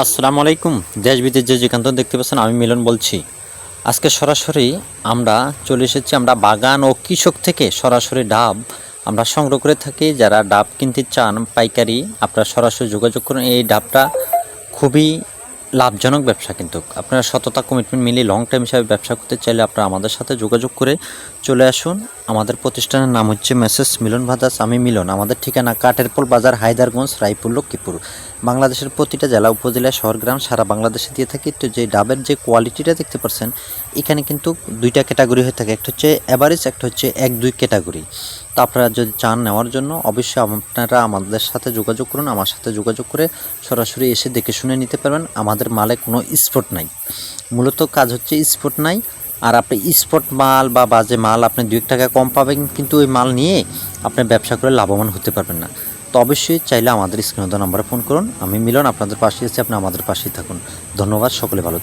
আসসালামু আলাইকুম। দেশ বিদেশ যে যেখান দেখতে পাচ্ছেন, আমি মিলন বলছি। আজকে সরাসরি আমরা চলে এসেছি, আমরা বাগান ও কৃষক থেকে সরাসরি ডাব আমরা সংগ্রহ করে থাকি। যারা ডাব কিনতে চান, পাইকারি, আপনারা সরাসরি যোগাযোগ করুন। এই ডাবটা খুবই লাভজনক ব্যবসা কিন্তু। আপনারা সততা কমিটমেন্ট মিলিয়ে লং টাইম হিসাবে ব্যবসা করতে চাইলে আপনারা আমাদের সাথে যোগাযোগ করে চলে আসুন। আমাদের প্রতিষ্ঠানের নাম হচ্ছে মেসেস মিলন ভাদাস আমি মিলন। আমাদের ঠিকানা কাঠেরপোল বাজার, হায়দারগঞ্জ, রায়পুর, লক্ষ্মীপুর। বাংলাদেশের প্রতিটা জেলা, উপজেলা, শহর, গ্রাম সারা বাংলাদেশে দিয়ে থাকি। তো যে ডাবের যে কোয়ালিটিটা দেখতে পাচ্ছেন এখানে কিন্তু দুইটা ক্যাটাগরি হয়ে থাকে। একটা হচ্ছে অ্যাভারেজ একটা হচ্ছে এক দুই ক্যাটাগরি তো আপনারা যদি চান নেওয়ার জন্য, অবশ্যই আপনারা আমাদের সাথে যোগাযোগ করুন, আমার সাথে যোগাযোগ করে সরাসরি এসে দেখে শুনে নিতে পারবেন। আমাদের মালে কোনো স্পট নাই। মূলত কাজ হচ্ছে স্পট নাই। আর আপনি স্পট মাল বা বাজে মাল আপনি এক টাকা কম পাবেন, কিন্তু ওই মাল নিয়ে আপনি ব্যবসা করে লাভবান হতে পারবেন না। তো অবশ্যই চাইলে আমাদের স্ক্রিনে নাম্বারে ফোন করুন। আমি মিলন, আপনাদের পাশে আছি, আপনি আমাদের পাশেই থাকুন। ধন্যবাদ, সকলে ভালো থাকুন।